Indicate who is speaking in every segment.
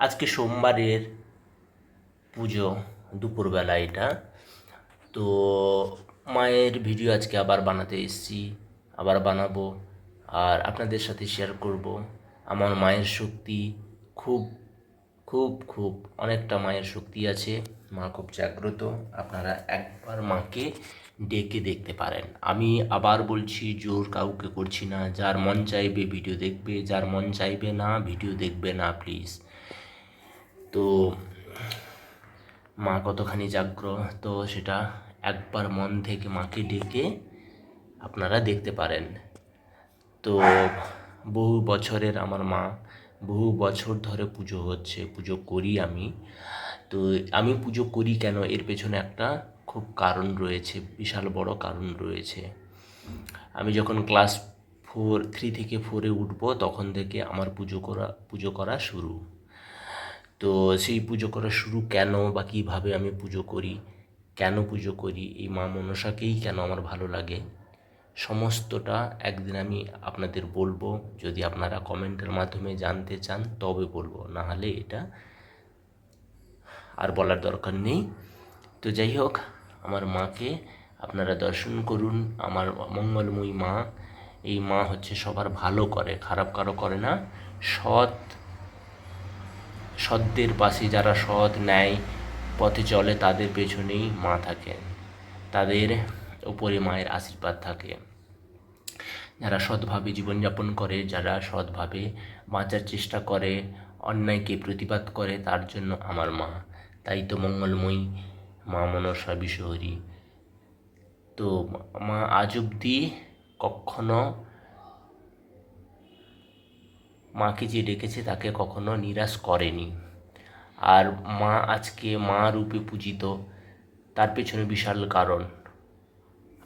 Speaker 1: আজকে সোমবারের পুজো, দুপুরবেলা এটা। তো মায়ের ভিডিও আজকে আবার বানাতে এসেছি, আবার বানাবো আর আপনাদের সাথে শেয়ার করব। আমার মায়ের শক্তি খুব খুব খুব, অনেকটা মায়ের শক্তি আছে। মা খুব জাগ্রত, আপনারা একবার মাকে ডেকে দেখতে পারেন। আমি আবার বলছি, জোর কাউকে করছি না। যার মন চাইবে ভিডিও দেখবে, যার মন চাইবে না ভিডিও দেখবে না প্লিজ তো মা কতখানি জাগ্রত সেটা একবার মন থেকে মাকে ডেকে আপনারা দেখতে পারেন। তো বহু বছরের আমার মা, বহু বছর ধরে পুজো হচ্ছে, পুজো করি আমি। তো আমি পুজো করি কেন? এর পেছনে একটা খুব কারণ রয়েছে, বিশাল বড় কারণ রয়েছে। আমি যখন ক্লাস ফোর, থ্রি থেকে ফোরে উঠবো, তখন থেকে আমার পুজো করা পুজো করা শুরু। তো সেই পুজো করা শুরু কেন বা কীভাবে আমি পুজো করি, কেন পুজো করি, এই মা মনসাকেই কেন আমার ভালো লাগে, সমস্তটা একদিন আমি আপনাদের বলব। যদি আপনারা কমেন্টের মাধ্যমে জানতে চান, তবে বলব, না হলে এটা আর বলার দরকার নেই। তো যাই হোক, আমার মাকে আপনারা দর্শন করুন, আমার মঙ্গলময়ী মা। এই মা হচ্ছে সবার ভালো করে, খারাপ কারও করে না, সৎ সৎদের পাশে যারা সৎ ন্যায় পথে চলে, তাদের পেছনেই মা থাকেন। তাদের উপরে মায়ের আশীর্বাদ থাকে। যারা সৎভাবে জীবনযাপন করে, যারা সৎভাবে বাঁচার চেষ্টা করে, অন্যায়কে প্রতিবাদ করে, তার জন্য আমার মা। তাই তো মঙ্গলময়ী মা মনসা বিশ্বহরী তো মা আজ অব্দি কখনো মাকে যে ডেকেছে তাকে কখনো নিরাশ করেনি। আর মা আজকে মা রূপে পূজিত, তার পেছনে বিশাল কারণ।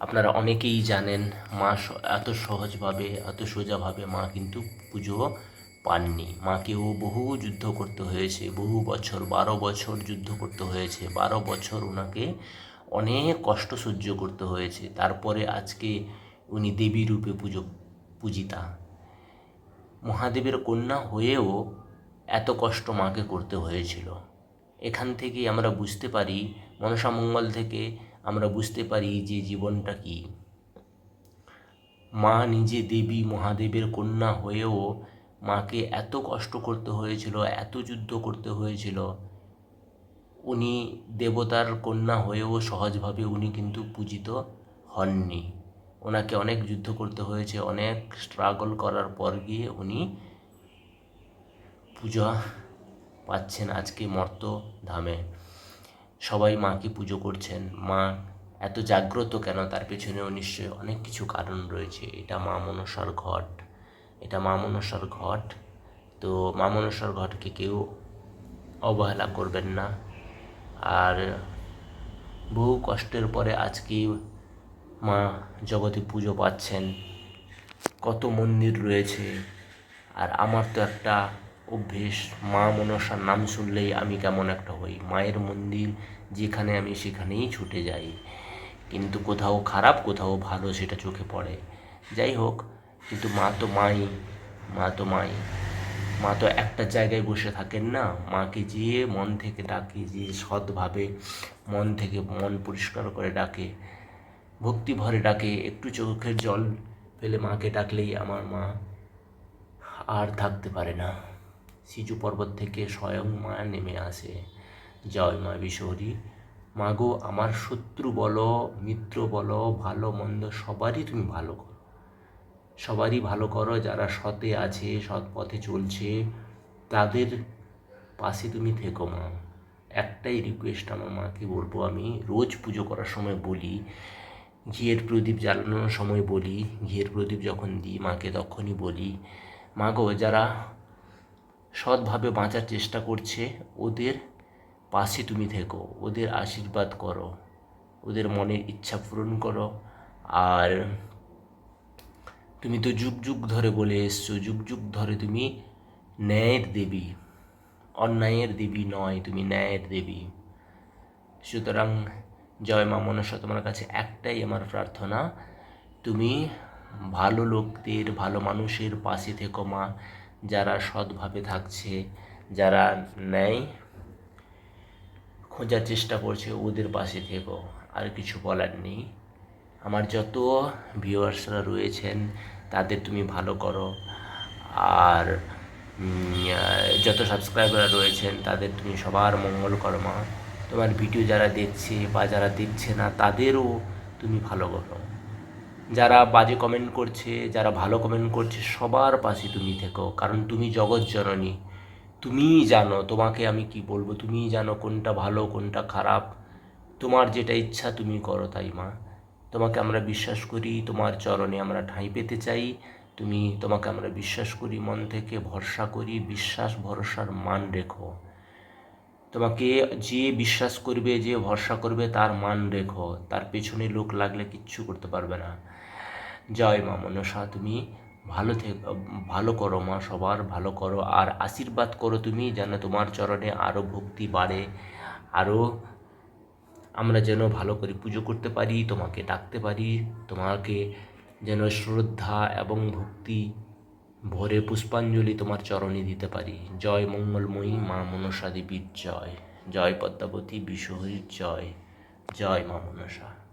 Speaker 1: আপনারা অনেকেই জানেন, মা এত সহজভাবে, এত সোজাভাবে মা কিন্তু পুজো পাননি। মাকেও বহু যুদ্ধ করতে হয়েছে, বহু বছর, বারো বছর যুদ্ধ করতে হয়েছে, বারো বছর ওনাকে অনেক কষ্ট সহ্য করতে হয়েছে। তারপরে আজকে উনি দেবী রূপে পুজো, পূজিতা। মহাদেবের কন্যা হয়েও এত কষ্ট মাকে করতে হয়েছিল। এখান থেকে আমরা বুঝতে পারি মনসামঙ্গল থেকে আমরা বুঝতে পারি যে জীবনটা কি। মা নিজে দেবী মহাদেবের কন্যা হয়েও মাকে এত কষ্ট করতে হয়েছিল, এত যুদ্ধ করতে হয়েছিল। উনি দেবতার কন্যা হয়েও সহজভাবে উনি কিন্তু পূজিত হননি। ওনাকে অনেক যুদ্ধ করতে হয়েছে, অনেক স্ট্রাগল করার পর গিয়ে উনি পূজা পাচ্ছেন আজকে মর্ত ধামে সবাই মাকে পুজো করছেন। মা এত জাগ্রত কেন? তার পেছনেও নিশ্চয়ই অনেক কিছু কারণ রয়েছে। এটা মা মনসার ঘট। এটা মা মনসার ঘট। তো মা মনসার ঘটকে কেউ অবহেলা করবেন না। আর বহু কষ্টের পরে আজকে মা জগতে পুজো পাচ্ছেন। কত মন্দির রয়েছে। আর আমার তো একটা অভ্যেস, মা মনসার নাম শুনলেই আমি কেমন একটা হই। মায়ের মন্দির যেখানে আমি সেখানেই ছুটে যাই। কিন্তু কোথাও খারাপ, কোথাও ভালো সেটা চোখে পড়ে। যাই হোক, কিন্তু মা তো মাই, মা তো মাই। মা তো একটা জায়গায় বসে থাকেন না। মাকে যে মন থেকে ডাকে, যে সৎভাবে মন থেকে মন পরিষ্কার করে ডাকে। ভক্তি ভরে ডাকে, একটু চোখের জল ফেলে মাকে ডাকলেই আমার মা আর থাকতে পারে না। সিজু পর্বত থেকে স্বয়ং মা নেমে আসে। জয় মা বিশ্বহরী মা গো, আমার শত্রু বলো, মিত্র বলো, ভালো মন্দ সবারই তুমি ভালো করো। সবারই ভালো করো, যারা সতে আছে, সৎ পথে চলছে, তাদের পাশে তুমি থেকো মা। একটাই রিকোয়েস্ট আমার মাকে বলব আমি, রোজ পুজো করার সময় বলি ঘিয়ের প্রদীপ জ্বালানোর সময় বলি, ঘিয়ের প্রদীপ যখন দিই, মাকে তখনই বলি, মা গো, যারা সৎভাবে বাঁচার চেষ্টা করছে, ওদের পাশে তুমি থেকো, ওদের আশীর্বাদ করো, ওদের মনের ইচ্ছা পূরণ করো। আর তুমি তো যুগ যুগ ধরে বলে এসছো, যুগ যুগ ধরে তুমি ন্যায়ের দেবী, অন্যায়ের দেবী নয়, তুমি ন্যায়ের দেবী। সুতরাং জয় মা মনসা, তোমার কাছে একটাই আমার প্রার্থনা। তুমি ভালো লোকদের, ভালো মানুষের পাশে থেকো মা, যারা সৎভাবে থাকছে, যারা নেয় খোঁজার চেষ্টা করছে, ওদের পাশে থেকো। আর কিছু বলার নেই। আমার যত ভিউয়ার্সরা রয়েছেন, তাদের তুমি ভালো করো। আর যত সাবস্ক্রাইবার রয়েছেন, তাদের তুমি সবার মঙ্গল করো মা। তোমার ভিডিও যারা দেখছে বা যারা দেখছে না, তাদেরও তুমি ভালো করো। যারা বাজে কমেন্ট করছে, যারা ভালো কমেন্ট করছে, সবার পাশে তুমি থেকো। কারণ তুমি জগৎ জননী। তুমিই জানো তোমাকে আমি কি বলব, তুমিই জানো কোনটা ভালো, কোনটা খারাপ। তোমার যেটা ইচ্ছা তুমি করো তাই মা। তোমাকে আমরা বিশ্বাস করি, তোমার চরণে আমরা ঠাঁই পেতে চাই। তুমি তোমাকে আমরা বিশ্বাস করি, মন থেকে ভরসা করি, বিশ্বাস, ভরসার মান রেখো। তোমাকে যে বিশ্বাস করবে, যে ভরসা করবে, তার মান রেখো। তার পেছনে লোক লাগলে কিচ্ছু করতে পারবে না। জয় মা মনসা, তুমি ভালো থেকে, ভালো করো মা সবার, ভালো করো। আর আশীর্বাদ করো তুমি, যেন তোমার চরণে আরও ভক্তি বাড়ে। আরও আমরা যেন ভালো করে পুজো করতে পারি, তোমাকে ডাকতে পারি, তোমাকে যেন শ্রদ্ধা এবং ভক্তি ভরে পুষ্পাঞ্জলি তোমার চরণে দিতে পারি। জয় মঙ্গলময়ী মা মনসা দেবীর জয় জয় পদ্মাবতী বিশ্বহরীর জয়। জয় মা মনসা।